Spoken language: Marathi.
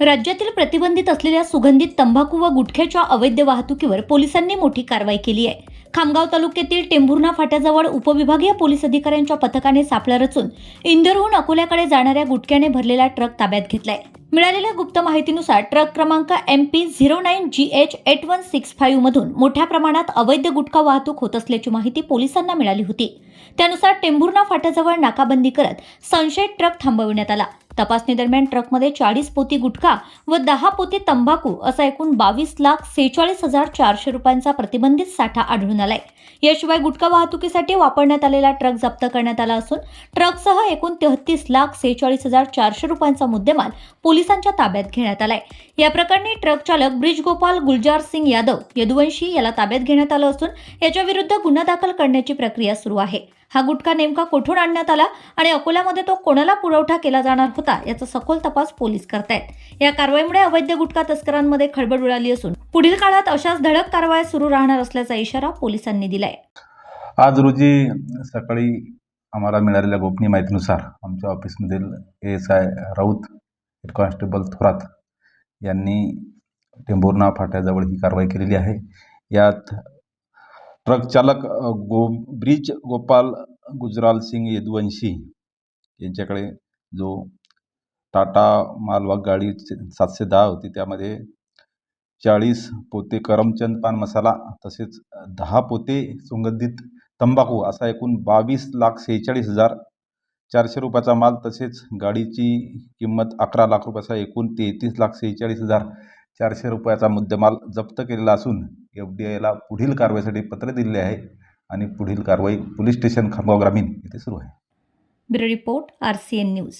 राज्यातील प्रतिबंधित असलेल्या सुगंधित तंबाखू व गुटख्याच्या अवैध वाहतुकीवर पोलिसांनी मोठी कारवाई केली आहे. खामगाव तालुक्यातील टेंभुर्णा फाट्याजवळ उपविभागीय पोलीस अधिकाऱ्यांच्या पथकाने सापळा रचून इंदोरहून अकोल्याकडे जाणाऱ्या गुटख्याने भरलेला ट्रक ताब्यात घेतलाय. मिळालेल्या गुप्त माहितीनुसार ट्रक क्रमांक M P zero nine G H eight one six five मधून मोठ्या प्रमाणात अवैध गुटखा वाहतूक होत असल्याची माहिती पोलिसांना मिळाली होती. त्यानुसार टेंभुर्णा फाट्याजवळ नाकाबंदी करत संशयित ट्रक थांबविण्यात आला. तपासणीदरम्यान ट्रकमध्ये चाळीस पोती गुटखा व दहा पोती तंबाखू असा एकूण बावीस लाख सेहेचाळीस हजार चारशे रुपयांचा प्रतिबंधित साठा आढळून आलाय. याशिवाय गुटखा वाहतुकीसाठी वापरण्यात आलेला ट्रक जप्त करण्यात आला असून ट्रकसह एकूण तेहतीस लाख सेहेचाळीस हजार चारशे रुपयांचा मुद्देमाल पोलिसांच्या ताब्यात घेण्यात आलाय. या प्रकरणी ट्रक चालक ब्रिज गोपाल गुलजार सिंग यादव यदुवंशी याला ताब्यात घेण्यात आलं असून याच्या विरुद्ध गुन्हा दाखल करण्याची प्रक्रिया सुरू आहे. हा गुटखा नेमका कुठून आणण्यात आला आणि अकोल्यामध्ये तो कोणाला पुरवठा केला जाणार होता याचा सखोल तपास पोलीस करतायत. या कारवाईमुळे अवैध गुटखा तस्करांमध्ये खळबळ उडाली असून पुढील काळात अशाच धडक कारवाया सुरू राहणार असल्याचा इशारा पोलिसांनी दिलाय. आज रोजी सकाळी आम्हाला मिळालेल्या गोपनीय माहितीनुसार आमच्या ऑफिसमधील S I Raut head constable Thorat यांनी टेंभोर्ना फाट्याजवळ ही कारवाई केलेली आहे. यात ट्रक चालक गो ब्रिज गोपाल गुजराल सिंग यदुवंशी यांच्याकडे जो टाटा मालवाहक गाडी सातशे दहा होती त्यामध्ये चाळीस पोते करमचंद पान मसाला तसेच दहा पोते सुगंधित तंबाखू असा एकूण बावीस लाख सेहेचाळीस हजार चारशे रुपयाचा माल तसेच गाडीची किंमत अकरा लाख रुपयाचा एकूण तेहतीस लाख सेहेचाळीस हजार चारशे रुपयाचा मुद्देमाल जप्त केलेला असून एफ डी आयला पुढील कारवाईसाठी पत्र दिलेले आहे आणि पुढील कारवाई पोलीस स्टेशन खामगाव ग्रामीण येथे सुरू आहे. Bureau report R C N news.